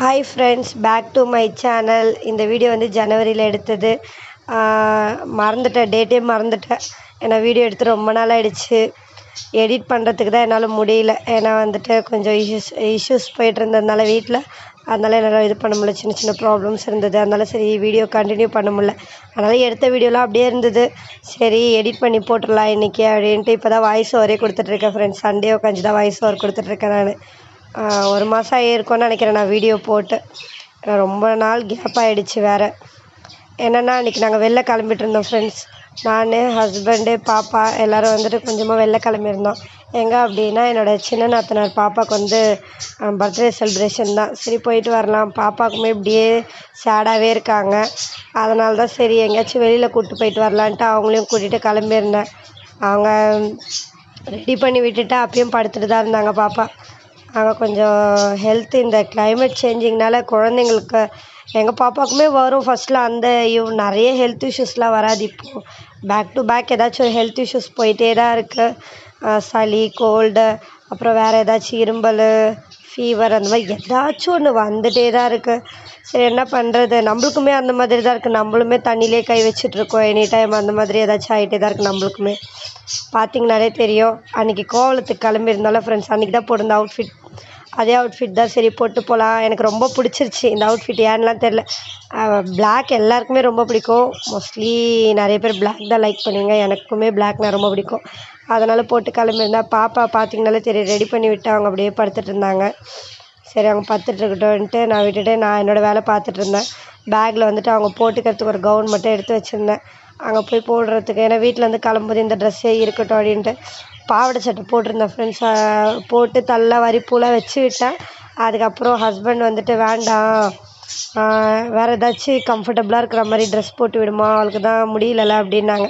Hi friends back to my channel இந்த video வந்து ஜனவரியில் எடுத்தது. மறந்துட்டேன் டேட்டே மறந்துட்டேன். ஏன்னா வீடியோ எடுத்து ரொம்ப நாள் ஆயிடுச்சு எடிட் பண்ணுறதுக்கு தான் என்னால் முடியல. ஏன்னா வந்துட்டு கொஞ்சம் இஷ்யூஸ் இஷ்யூஸ் போயிட்டு இருந்ததுனால வீட்டில் அதனால் என்னால் இது பண்ண முடியல. சின்ன சின்ன ப்ராப்ளம்ஸ் இருந்தது. அதனால சரி வீடியோ கண்டினியூ பண்ண முடியல. அதனால் எடுத்த வீடியோலாம் அப்படியே இருந்தது. சரி எடிட் பண்ணி போட்டுடலாம் இன்றைக்கி அப்படின்ட்டு இப்போ தான் வாய்ஸ் ஓவரே கொடுத்துட்ருக்கேன் ஃப்ரெண்ட்ஸ் சண்டே உட்காந்து தான் வாய்ஸ் ஓவர் கொடுத்துட்ருக்கேன் நான். ஒரு மாதம் ஆகிருக்கும்னு நினைக்கிறேன். நான் வீடியோ போட்டு. ரொம்ப நாள் கேப் ஆகிடுச்சு வேறு. என்னென்னா அன்றைக்கி நாங்கள் வெளில கிளம்பிட்டு இருந்தோம் ஃப்ரெண்ட்ஸ் நான் ஹஸ்பண்டு பாப்பா எல்லோரும் வந்துட்டு கொஞ்சமாக வெளில கிளம்பியிருந்தோம். எங்கே அப்படின்னா என்னோடய சின்ன நாத்தனார் பாப்பாவுக்கு வந்து பர்த்டே செலிப்ரேஷன் தான். சரி போயிட்டு வரலாம். பாப்பாவுக்குமே இப்படியே சேடாகவே இருக்காங்க. அதனால தான் சரி எங்கேயாச்சும் வெளியில் கூப்பிட்டு போயிட்டு வரலான்ட்டு அவங்களையும் கூட்டிகிட்டு கிளம்பியிருந்தேன். அவங்க ரெடி பண்ணி விட்டுட்டு அப்பயும் படுத்துட்டு தான் இருந்தாங்க பாப்பா. அவங்க கொஞ்சம் ஹெல்த் இந்த கிளைமேட் சேஞ்சிங்னால குழந்தைங்களுக்கு எங்கள் பாப்பாவுக்குமே வரும் ஃபஸ்ட்டில் அந்த இவ் நிறைய ஹெல்த் இஷ்யூஸ்லாம் வராது இப்போது பேக் டு பேக் ஏதாச்சும் ஒரு ஹெல்த் இஷ்யூஸ் போயிட்டே தான் இருக்குது சளி கோல்டு அப்புறம் வேறு ஏதாச்சும் இருமல் ஃபீவர் அந்த மாதிரி ஏதாச்சும் ஒன்று வந்துகிட்டே தான் இருக்குது சரி என்ன பண்ணுறது நம்மளுக்குமே அந்த மாதிரி தான் இருக்குது நம்மளுமே தண்ணியிலே கை வச்சிட்ருக்கோம் எனி டைம் அந்த மாதிரி ஏதாச்சும் ஆகிட்டே தான் இருக்குது நம்மளுக்குமே. பார்த்தீங்கனாலே தெரியும். அன்றைக்கி கோவலத்துக்கு இருந்தாலும் ஃப்ரெண்ட்ஸ் அன்றைக்கி தான் போட்டிருந்த அவுட்ஃபிட் அதே அவுட்ஃபிட் தான் சரி போட்டு போகலாம் எனக்கு ரொம்ப பிடிச்சிருச்சு இந்த அவுட்ஃபிட் ஏன்லாம் தெரில பிளாக் எல்லாருக்குமே ரொம்ப பிடிக்கும். மோஸ்ட்லி நிறைய பேர் பிளாக் தான் லைக் பண்ணுவீங்க. எனக்குமே பிளாக்னால் ரொம்ப பிடிக்கும். அதனால் போட்டு கிளம்பியிருந்தா பாப்பா பார்த்தீங்கனாலே தெரியும் ரெடி பண்ணி விட்டு அவங்க அப்படியே படுத்துட்டு இருந்தாங்க. சரி அவங்க படுத்துட்டு நான் விட்டுட்டு நான் என்னோடய வேலை பார்த்துட்டு இருந்தேன். பேக்கில் வந்துட்டு அவங்க போட்டுக்கிறதுக்கு ஒரு கவுன் மட்டும் எடுத்து வச்சுருந்தேன். அங்கே போய் போடுறதுக்கு ஏன்னா வீட்டிலேருந்து கிளம்பும்போது இந்த ட்ரெஸ்ஸே இருக்கட்டும் அப்படின்ட்டு. பாவாடை சட்டை போட்டிருந்தேன் ஃப்ரெண்ட்ஸ் போட்டு தள்ள வரி பூலாம் வச்சு விட்டேன். அதுக்கப்புறம் ஹஸ்பண்ட் வந்துட்டு வேண்டாம். வேறு ஏதாச்சும் கம்ஃபர்டபுளாக இருக்கிற மாதிரி ட்ரெஸ் போட்டு விடுமா? அவளுக்கு தான் முடியலல்ல அப்படின்னாங்க.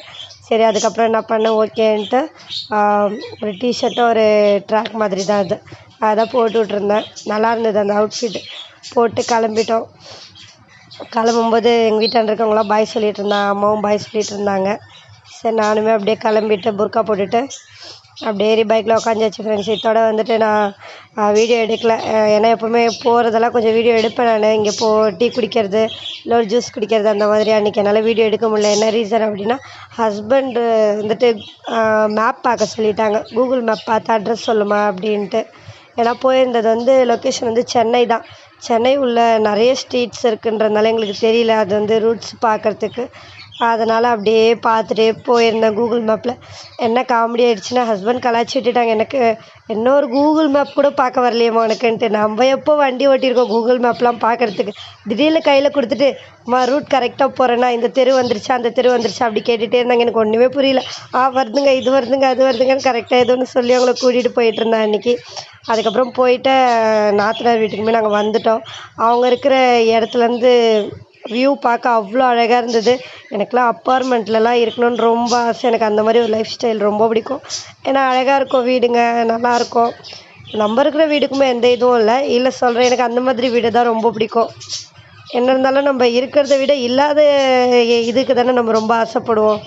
சரி அதுக்கப்புறம் என்ன பண்ணேன்? ஓகேன்ட்டு ஒரு டிஷர்ட்டும் ஒரு ட்ராக் மாதிரி தான் அது. அதான் போட்டு விட்ருந்தேன் நல்லா இருந்தது அந்த அவுட்ஃபிட்டு போட்டு கிளம்பிட்டோம். கிளம்பும்போது எங்கள் வீட்டாண்ட இருக்கவங்களாம் பாய் சொல்லிகிட்டு இருந்தாங்க. அம்மாவும் பாய் சொல்லிகிட்டு இருந்தாங்க. சரி நானுமே அப்படியே கிளம்பிட்டு புர்க்கா போட்டுட்டு அப்படியே ஏறி பைக்கில் உட்காந்துச்சு ஃப்ரெண்ட்ஸ் இதோட வந்துட்டு நான் வீடியோ எடுக்கல. ஏன்னா எப்போவுமே போகிறதெல்லாம் கொஞ்சம் வீடியோ எடுப்பேன் நான். இங்கே போ டீ குடிக்கிறது இல்லை ஒரு ஜூஸ் குடிக்கிறது அந்த மாதிரி அன்றைக்கி என்னால் வீடியோ எடுக்க முடியல. என்ன ரீசன் அப்படின்னா ஹஸ்பண்டு வந்துட்டு மேப் பார்க்க சொல்லிட்டாங்க. கூகுள் மேப் பார்த்து அட்ரஸ் சொல்லுமா அப்படின்ட்டு. ஏன்னா போயிருந்தது வந்து லொக்கேஷன் வந்து சென்னை தான். சென்னை உள்ள நிறைய ஸ்ட்ரீட்ஸ் இருக்குன்றதுனால எங்களுக்கு தெரியல. அது வந்து ரூட்ஸ் பார்க்குறதுக்கு. அதனால் அப்படியே பார்த்துட்டே போயிருந்தேன் கூகுள் மேப்பில் என்ன காமெடி ஆகிடுச்சின்னா ஹஸ்பண்ட் கலாய்ச்சி விட்டுட்டாங்க. எனக்கு இன்னொரு கூகுள் மேப் கூட பார்க்க வரலையேம்மா உனக்குன்ட்டு. நம்ம எப்போ வண்டி ஓட்டியிருக்கோம் கூகுள் மேப்லாம் பார்க்குறதுக்கு? திடீர்னு கையில் கொடுத்துட்டு அம்மா ரூட் கரெக்டாக போகிறேன்னா இந்த தெரு வந்துருச்சா அந்த தெரு வந்துருச்சா? அப்படி கேட்டுகிட்டே இருந்தாங்க. எனக்கு ஒன்றுமே புரியல. ஆ வருதுங்க இது வருதுங்க அது வருதுங்கன்னு கரெக்டாக ஏதோ ஒன்று சொல்லி அவங்கள கூட்டிகிட்டு போயிட்டு இருந்தேன் அன்றைக்கி அதுக்கப்புறம் போயிட்டு நாத்தனார் வீட்டுக்குமே நாங்கள் வந்துட்டோம். அவங்க இருக்கிற இடத்துலேருந்து வியூ பார்க்க அவ்வளோ அழகாக இருந்தது. எனக்குலாம் அப்பார்ட்மெண்ட்லலாம் இருக்கணும்னு ரொம்ப ஆசை. எனக்கு அந்த மாதிரி ஒரு லைஃப் ஸ்டைல் ரொம்ப பிடிக்கும். ஏன்னா அழகாக இருக்கும் வீடுங்க நல்லாயிருக்கும் நம்ம இருக்கிற வீடுக்குமே எந்த இதுவும் இல்லை. இல்லை சொல்கிறேன் எனக்கு அந்த மாதிரி வீடு தான் ரொம்ப பிடிக்கும். என்ன இருந்தாலும் நம்ம இருக்கிறத விட இல்லாத இதுக்கு தானே நம்ம ரொம்ப ஆசைப்படுவோம்.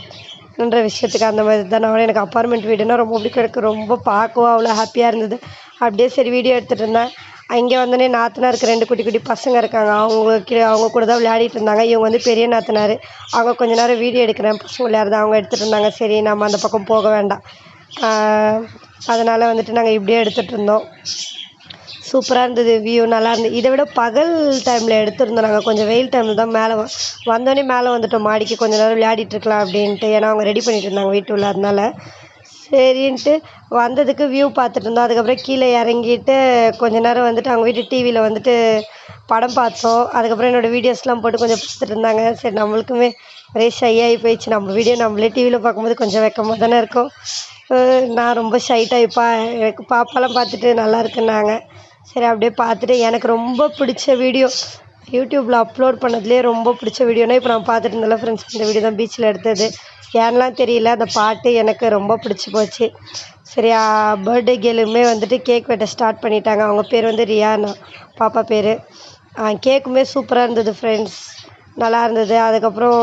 என்ற விஷயத்துக்கு அந்த மாதிரி தான். நான் எனக்கு அப்பார்ட்மெண்ட் வீடுனா ரொம்ப பிடிக்கும். எனக்கு ரொம்ப பார்க்கவும் அவ்வளோ ஹாப்பியாக இருந்தது. அப்படியே சரி வீடியோ எடுத்துகிட்டு இருந்தேன். இங்கே வந்தோடனே நாத்தனாருக்கு ரெண்டு குட்டி குட்டி பசங்க இருக்காங்க. அவங்க கீழே அவங்க கூட தான் விளையாடிட்டு இருந்தாங்க. இவங்க வந்து பெரிய நாத்தனார். அவங்க கொஞ்ச நேரம் வீடியோ எடுக்கிறேன். பசங்க விளையாடுறது அவங்க எடுத்துகிட்டு இருந்தாங்க. சரி நம்ம அந்த பக்கம் போக வேண்டாம். அதனால் வந்துட்டு நாங்கள் இப்படியே எடுத்துகிட்டு இருந்தோம். சூப்பராக இருந்தது வியூ நல்லா இருந்தது. இதை விட பகல் டைமில் எடுத்திருந்தோம் நாங்கள் கொஞ்சம் வெயில் டைமில் தான் மேலே வந்தோடனே மேலே வந்துட்டோம். மாடிக்கு கொஞ்சம் நேரம் விளையாடிட்டு இருக்கலாம் அப்படின்ட்டு. ஏன்னா அவங்க ரெடி பண்ணிட்டு இருந்தாங்க வீட்டு உள்ள. அதனால சரின்ட்டு வந்ததுக்கு வியூ பார்த்துட்டு இருந்தோம். அதுக்கப்புறம் கீழே இறங்கிட்டு கொஞ்ச நேரம் வந்துட்டு அவங்க வீட்டு டிவியில் வந்துட்டு படம் பார்த்தோம். அதுக்கப்புறம் என்னோடய வீடியோஸ்லாம் போட்டு கொஞ்சம் பார்த்துட்டு இருந்தாங்க. சரி நம்மளுக்குமே ஒரே ஷை ஆகி போயிடுச்சு. நம்ம வீடியோ நம்மளே டிவியில் பார்க்கும்போது கொஞ்சம் வெக்கமாக தானே இருக்கும். நான் ரொம்ப ஷை டைப்பா எனக்கு பாப்பாலாம் பார்த்துட்டு நல்லா இருக்குன்னாங்க. சரி அப்படியே பார்த்துட்டு எனக்கு ரொம்ப பிடிச்ச வீடியோ யூடியூப்பில் அப்லோட் பண்ணதுலேயே ரொம்ப பிடிச்ச வீடியோனா இப்போ நான் பார்த்துட்டு இருந்தேன்ல ஃப்ரெண்ட்ஸ் இந்த வீடியோ தான் பீச்சில் எடுத்தது. ஏன்லாம் தெரியல அந்த பாட்டு எனக்கு ரொம்ப பிடிச்சி போச்சு. சரி பர்த்டே கேலுமே வந்துட்டு கேக் வெட்ட ஸ்டார்ட் பண்ணிட்டாங்க. அவங்க பேர் வந்து ரியானா பாப்பா பேர். கேக்குமே சூப்பராக இருந்தது ஃப்ரெண்ட்ஸ் நல்லா இருந்தது. அதுக்கப்புறம்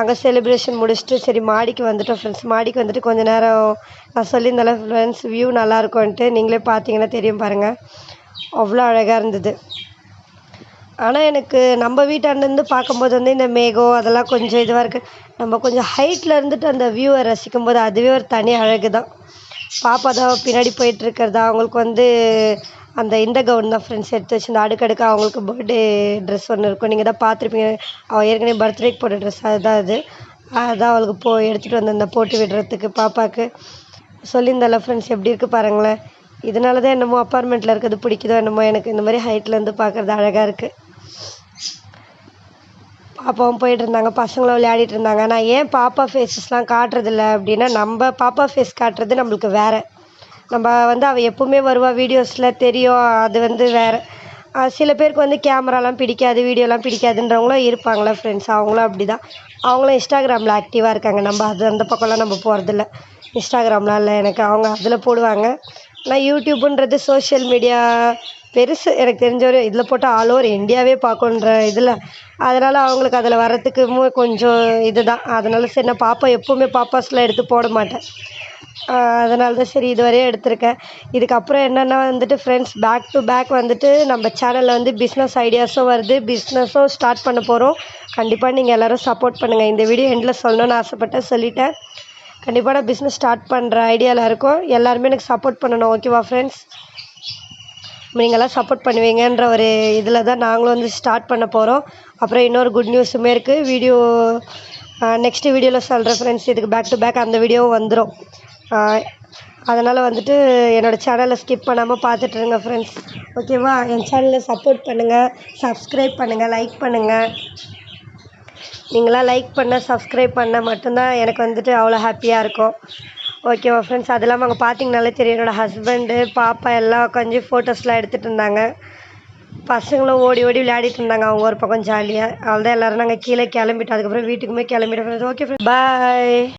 அங்கே செலிப்ரேஷன் முடிச்சுட்டு சரி மாடிக்கு வந்துட்டோம் ஃப்ரெண்ட்ஸ் மாடிக்கு வந்துட்டு கொஞ்ச நேரம் நான் சொல்லியிருந்தேன்ல ஃப்ரெண்ட்ஸ் வியூ நல்லா இருக்கும்ன்ட்டு. நீங்களே பார்த்தீங்கன்னா தெரியும் பாருங்கள் அவ்வளோ அழகாக இருந்தது. ஆனால் எனக்கு நம்ம வீட்டாண்டேருந்து பார்க்கும்போது வந்து இந்த மேகம் அதெல்லாம் கொஞ்சம் இதுவாக இருக்குது நம்ம கொஞ்சம் ஹைட்டில் இருந்துட்டு அந்த வியூவை ரசிக்கும்போது அதுவே ஒரு தனி அழகு தான். பாப்பா தான் பின்னாடி போயிட்டுருக்கிறதா அவங்களுக்கு வந்து அந்த இந்த கவுன் தான் ஃப்ரெண்ட்ஸ் எடுத்து வச்சிருந்தா அடுக்கடுக்கு அவங்களுக்கு பர்த்டே ட்ரெஸ் ஒன்று இருக்கும். நீங்கள் தான் பார்த்துருப்பீங்க. அவள் ஏற்கனவே பர்த்டேக்கு போட்ட ட்ரெஸ் அதுதான் அது. அதான் அவளுக்கு போ எடுத்துகிட்டு வந்திருந்தேன் போட்டு விடுறதுக்கு பாப்பாவுக்கு சொல்லியிருந்தால ஃப்ரெண்ட்ஸ் எப்படி இருக்குது பாருங்களேன். இதனால தான் என்னமோ அப்பார்ட்மெண்ட்டில் இருக்கிறது பிடிக்குதோ என்னமோ எனக்கு இந்த மாதிரி ஹைட்லேருந்து பார்க்குறது அழகாக இருக்குது பாப்பாவும் போயிட்டு இருந்தாங்க பசங்களும் விளையாடிட்டு இருந்தாங்க நான் ஏன் பாப்பா ஃபேஸஸ்லாம் காட்டுறதில்ல அப்படின்னா நம்ம பாப்பா ஃபேஸ் காட்டுறது நம்மளுக்கு வேறு. நம்ம வந்து அவள் எப்போவுமே வருவாள் வீடியோஸில் தெரியும் அது வந்து வேறு. சில பேருக்கு வந்து கேமராலாம் பிடிக்காது வீடியோலாம் பிடிக்காதுன்றவங்களும் இருப்பாங்களே ஃப்ரெண்ட்ஸ் அவங்களும் அப்படி தான் அவங்களும் இன்ஸ்டாகிராமில் ஆக்டிவாக இருக்காங்க. நம்ம அது அந்த பக்கம்லாம் நம்ம போகிறதில்ல இன்ஸ்டாகிராம்லாம் இல்லை எனக்கு. அவங்க அதில் போடுவாங்க. ஆனால் யூடியூப்புன்றது சோஷியல் மீடியா பெருசு. எனக்கு தெரிஞ்ச ஒரு இதில் போட்டால் ஆல் ஓவர் இந்தியாவே பார்க்குன்ற இதில். அதனால் அவங்களுக்கு அதில் வர்றதுக்குமே கொஞ்சம் இது தான் அதனால் சரி நான் பாப்பா எப்போவுமே பாப்பாஸ்லாம் எடுத்து போட மாட்டேன். அதனால தான் சரி இதுவரையும் எடுத்திருக்கேன். இதுக்கப்புறம் என்னென்னா வந்துட்டு ஃப்ரெண்ட்ஸ் பேக் டு பேக் வந்துட்டு நம்ம சேனலில் வந்து பிஸ்னஸ் ஐடியாஸும் வருது பிஸ்னஸும் ஸ்டார்ட் பண்ண போகிறோம் கண்டிப்பாக நீங்கள் எல்லோரும் சப்போர்ட் பண்ணுங்கள் இந்த வீடியோ எண்டில் சொல்லணும்னு ஆசைப்பட்டேன் சொல்லிட்டேன். கண்டிப்பாக நான் பிஸ்னஸ் ஸ்டார்ட் பண்ணுற ஐடியாவில் இருக்கோம். எல்லாருமே எனக்கு சப்போர்ட் பண்ணணும் ஓகேவா ஃப்ரெண்ட்ஸ் நீங்களாம் சப்போர்ட் பண்ணுவீங்கன்ற ஒரு இதில் தான் நாங்களும் வந்து ஸ்டார்ட் பண்ண போகிறோம் அப்புறம் இன்னொரு குட் நியூஸுமே இருக்குது வீடியோ நெக்ஸ்ட்டு வீடியோவில் சொல்கிறேன் ஃப்ரெண்ட்ஸ் இதுக்கு பேக் டு பேக் அந்த வீடியோவும் வந்துடும் அதனால் வந்துட்டு என்னோடய சேனலை ஸ்கிப் பண்ணாமல் பார்த்துட்ருங்க ஃப்ரெண்ட்ஸ் ஓகேவா என் சேனலை சப்போர்ட் பண்ணுங்கள் சப்ஸ்கிரைப் பண்ணுங்கள் லைக் பண்ணுங்கள் நீங்களாம் லைக் பண்ண சப்ஸ்கிரைப் பண்ண மட்டும்தான் எனக்கு வந்துட்டு அவ்வளோ ஹாப்பியாக இருக்கும். ஓகேவா ஃப்ரெண்ட்ஸ் அது இல்லாமல் அங்கே பார்த்தீங்கனாலே தெரியும். என்னோடய ஹஸ்பண்டு பாப்பா எல்லாம் உட்காந்து ஃபோட்டோஸ்லாம் எடுத்துகிட்டு இருந்தாங்க. பசங்களும் ஓடி ஓடி விளையாடிட்டு இருந்தாங்க அவங்க ஒரு பக்கம் ஜாலியாக அவ்வளோதான் எல்லோரும் நாங்கள் கீழே கிளம்பிட்டோம். அதுக்கப்புறம் வீட்டுக்குமே கிளம்பிட்டோம். Friends okay friends bye